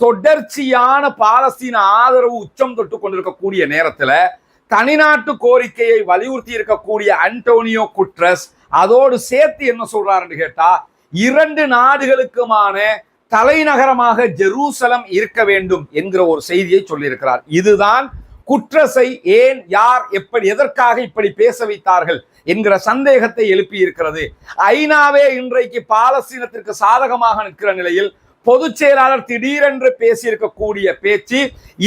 தொடர்ச்சியான பாலஸ்தீன ஆதரவு உச்சம் தொட்டு கொண்டிருக்கக்கூடிய நேரத்தில் தனிநாட்டு கோரிக்கையை வலியுறுத்தி இருக்கக்கூடிய அன்டோனியோ குட்ரஸ் அதோடு சேர்த்து என்ன சொல்றாருன்னு கேட்டா இரண்டு நாடுகளுக்குமான தலைநகரமாக ஜெருசலம் இருக்க வேண்டும் என்கிற ஒரு செய்தியை சொல்லியிருக்கிறார். இதுதான் குற்றசை ஏன் யார் எப்படி எதற்காக இப்படி பேச வைத்தார்கள் என்கிற சந்தேகத்தை எழுப்பி இருக்கிறது ஐநாவே இன்றைக்கு பாலஸ்தீனத்திற்கு சாதகமாக நிற்கிற நிலையில் பொதுச் செயலாளர் திடீரென்று பேசியிருக்கக்கூடிய பேச்சு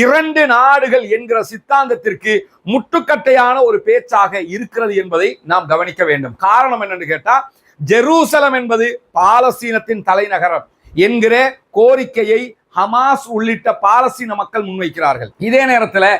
இரண்டு நாடுகள் என்கிற சித்தாந்தத்திற்கு முட்டுக்கட்டையான ஒரு பேச்சாக இருக்கிறது என்பதை நாம் கவனிக்க வேண்டும். காரணம் என்னன்னு கேட்டா ஜெருசலம் என்பது பாலஸ்தீனத்தின் தலைநகரம் என்கிற கோரிக்கையை ஹமாஸ் உள்ளிட்ட பாலஸ்தீன மக்கள் முன்வைக்கிறார்கள். இதே நேரத்தில்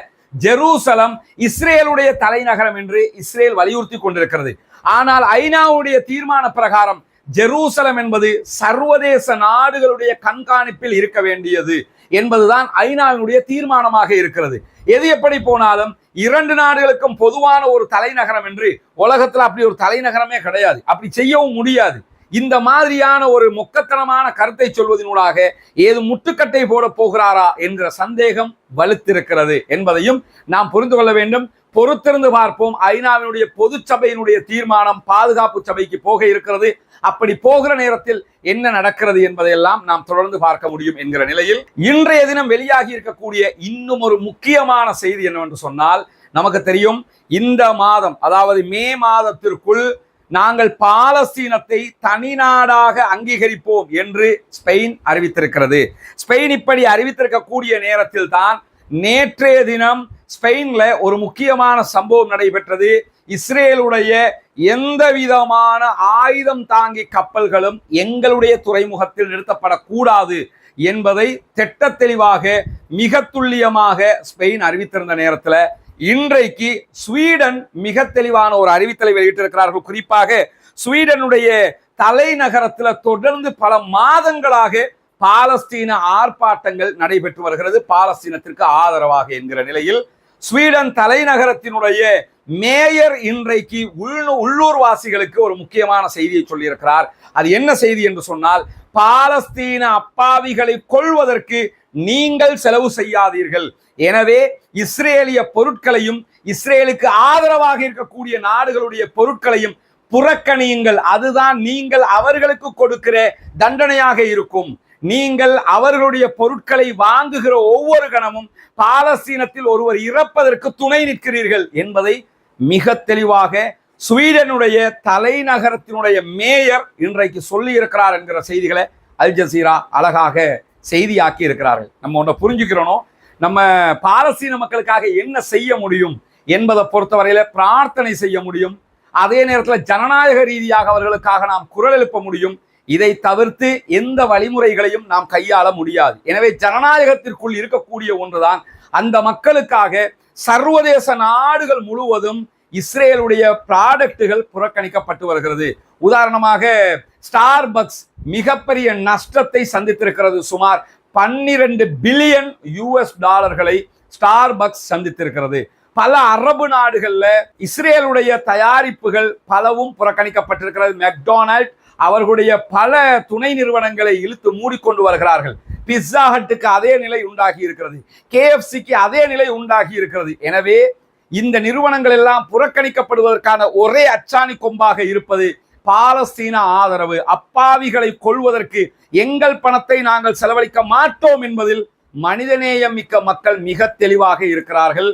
ஜெருசலம் இஸ்ரேலுடைய தலைநகரம் என்று இஸ்ரேல் வலியுறுத்தி கொண்டிருக்கிறது. ஆனால் ஐநாவுடைய தீர்மான பிரகாரம் ஜெருசலம் என்பது சர்வதேச நாடுகளுடைய கண்காணிப்பில் இருக்க வேண்டியது என்பதுதான் ஐநாவினுடைய தீர்மானமாக இருக்கிறது. எது எப்படி போனாலும் இரண்டு நாடுகளுக்கும் பொதுவான ஒரு தலைநகரம் என்று உலகத்தில் அப்படி ஒரு தலைநகரமே கிடையாது. அப்படி செய்யவும் முடியாது. இந்த மாதிரியான ஒரு மொக்கத்தனமான கருத்தை சொல்வதனூடாக ஏது முட்டுக்கட்டை போட போகிறாரா என்கிற சந்தேகம் வலுத்திருக்கிறது என்பதையும் நாம் புரிந்து கொள்ள வேண்டும். பொறுத்திருந்து பார்ப்போம். ஐநாவினுடைய பொது சபையினுடைய தீர்மானம் பாதுகாப்பு சபைக்கு போக இருக்கிறது. அப்படி போகிற நேரத்தில் என்ன நடக்கிறது என்பதையெல்லாம் நாம் தொடர்ந்து பார்க்க முடியும் என்கிற நிலையில் இன்றைய தினம் வெளியாகி இருக்கக்கூடிய இன்னும் ஒரு முக்கியமான செய்தி என்னவென்று சொன்னால் நமக்கு தெரியும் இந்த மாதம் அதாவது மே மாதத்திற்குள் நாங்கள் பாலஸ்தீனத்தை தனி நாடாக அங்கீகரிப்போம் என்று ஸ்பெயின் அறிவித்திருக்கிறது. ஸ்பெயின் இப்படி அறிவித்திருக்கக்கூடிய நேரத்தில் தான் நேற்றைய தினம் ஸ்பெயின்ல ஒரு முக்கியமான சம்பவம் நடைபெற்றது. இஸ்ரேலுடைய எந்த விதமான ஆயுதம் தாங்கி கப்பல்களும் எங்களுடைய துறைமுகத்தில் நிறுத்தப்படக்கூடாது என்பதை திட்ட தெளிவாக மிக துல்லியமாக ஸ்பெயின் அறிவித்திருந்த நேரத்தில் இன்றைக்கு ஸ்வீடன் மிக தெளிவான ஒரு அறிவித்தலை வெளியிட்டிருக்கிறார்கள். குறிப்பாக ஸ்வீடனுடைய தலைநகரத்தில் தொடர்ந்து பல மாதங்களாக பாலஸ்தீன ஆர்ப்பாட்டங்கள் நடைபெற்று வருகிறது. பாலஸ்தீனத்திற்கு ஆதரவாக என்கிற நிலையில் ஸ்வீடன் தலைநகரத்தினுடைய மேயர் இன்றைக்கு உள்ளூர்வாசிகளுக்கு ஒரு முக்கியமான செய்தியை சொல்லியிருக்கிறார். அது என்ன செய்தி என்று சொன்னால் பாலஸ்தீன அப்பாவிகளை கொள்வதற்கு நீங்கள் செலவு செய்யாதீர்கள். எனவே இஸ்ரேலிய பொருட்களையும் இஸ்ரேலுக்கு ஆதரவாக இருக்கக்கூடிய நாடுகளுடைய பொருட்களையும் புறக்கணியுங்கள். அதுதான் நீங்கள் அவர்களுக்கு கொடுக்கிற தண்டனையாக இருக்கும். நீங்கள் அவர்களுடைய பொருட்களை வாங்குகிற ஒவ்வொரு கணமும் பாலஸ்தீனத்தில் ஒருவர் இறப்பதற்கு துணை நிற்கிறீர்கள் என்பதை மிக தெளிவாக ஸ்வீடனுடைய தலைநகரத்தினுடைய மேயர் இன்றைக்கு சொல்லி இருக்கிறார் என்கிற செய்திகளை அல் ஜசீரா அழகாக செய்தியாக்கி இருக்கிறார்கள் நம்ம ஒன்றை புரிஞ்சுக்கிறோம் நம்ம பாலஸ்தீன மக்களுக்காக என்ன செய்ய முடியும் என்பதை பொறுத்தவரையில பிரார்த்தனை செய்ய முடியும். அதே நேரத்தில் ஜனநாயக ரீதியாக அவர்களுக்காக நாம் குரல் எழுப்ப முடியும். இதை தவிர்த்து எந்த வழிமுறைகளையும் நாம் கையாள முடியாது. எனவே ஜனநாயகத்திற்குள் இருக்கக்கூடிய ஒன்றுதான். அந்த மக்களுக்காக சர்வதேச நாடுகள் முழுவதும் இஸ்ரேலுடைய ப்ராடக்டுகள் புறக்கணிக்கப்பட்டு வருகிறது. உதாரணமாக ஸ்டார்பக்ஸ் மிகப்பெரிய நஷ்டத்தை சந்தித்திருக்கிறது. சுமார் பன்னிரண்டு பில்லியன் யூஎஸ் டாலர்களை ஸ்டார்பக்ஸ் சந்தித்திருக்கிறது. பல அரபு நாடுகளில் இஸ்ரேலுடைய தயாரிப்புகள் பலவும் புறக்கணிக்கப்பட்டிருக்கிறது. மெக்டொனால்ட் அவர்களுடைய பல துணை நிறுவனங்களை இழுத்து மூடிக்கொண்டு வருகிறார்கள். பிஸ்ஸா ஹட்டுக்கு அதே நிலை உண்டாகி இருக்கிறது. கேஎஃப்சிக்கு அதே நிலை உண்டாகி இருக்கிறது. எனவே இந்த நிறுவனங்கள் எல்லாம் புறக்கணிக்கப்படுவதற்கான ஒரே அச்சாணி கொம்பாக இருப்பது பாலஸ்தீன ஆதரவு அப்பாவிகளை கொள்வதற்கு எங்கள் பணத்தை நாங்கள் செலவழிக்க மாட்டோம் என்பதில் மனிதநேயம் மிக்க மக்கள் மிக தெளிவாக இருக்கிறார்கள்.